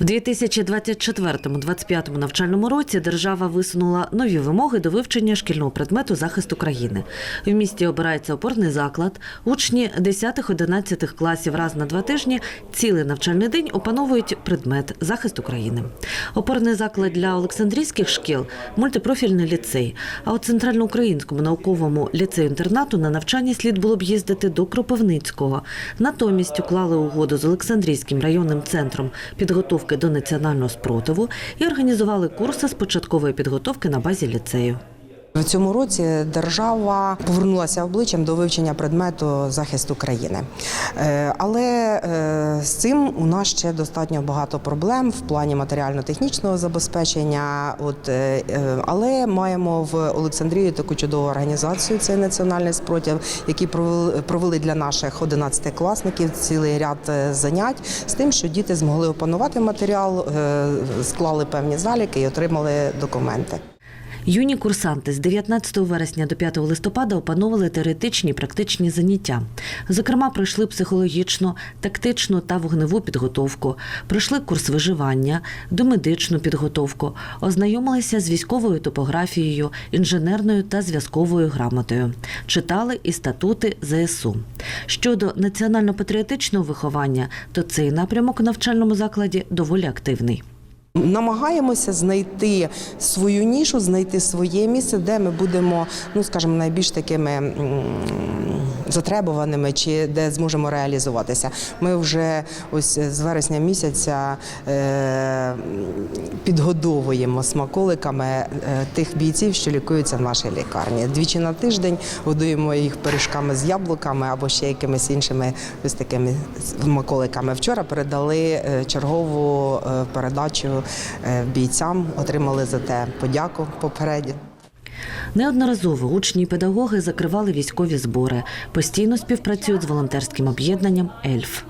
В 2024-2025 навчальному році держава висунула нові вимоги до вивчення шкільного предмету захист України. В місті обирається опорний заклад. Учні 10-11 класів раз на два тижні цілий навчальний день опановують предмет захист України. Опорний заклад для Олександрійських шкіл мультипрофільний ліцей. А у центральноукраїнському науковому ліцею-інтернату на навчання слід було б їздити до Кропивницького. Натомість уклали угоду з Олександрійським районним центром підготовки до національного спротиву і організували курси з початкової підготовки на базі ліцею. В цьому році держава повернулася обличчям до вивчення предмету захисту країни. Е, Але е, з цим у нас ще достатньо багато проблем в плані матеріально-технічного забезпечення. От, е, але маємо в Олександрії таку чудову організацію, це національний спротив, які провели- для наших 11-класників цілий ряд занять з тим, що діти змогли опанувати матеріал, склали певні заліки і отримали документи. Юні курсанти з 19 вересня до 5 листопада опановували теоретичні і практичні заняття. Зокрема, пройшли психологічну, тактичну та вогневу підготовку, пройшли курс виживання, домедичну підготовку, ознайомилися з військовою топографією, інженерною та зв'язковою грамотою, читали і статути ЗСУ. Щодо національно-патріотичного виховання, то цей напрямок у навчальному закладі доволі активний. Намагаємося знайти свою нішу, знайти своє місце, де ми будемо, ну скажімо, найбільш такими затребуваними, чи де зможемо реалізуватися. Ми вже ось з вересня місяця е, підгодовуємо смаколиками е, тих бійців, що лікуються в нашій лікарні. Двічі на тиждень годуємо їх пиріжками з яблуками або ще якимись іншими ось такими смаколиками. Вчора передали е, чергову передачу бійцям, отримали за те подяку попередньо. Неодноразово учні і педагоги закривали військові збори, постійно співпрацюють з волонтерським об'єднанням Ельф.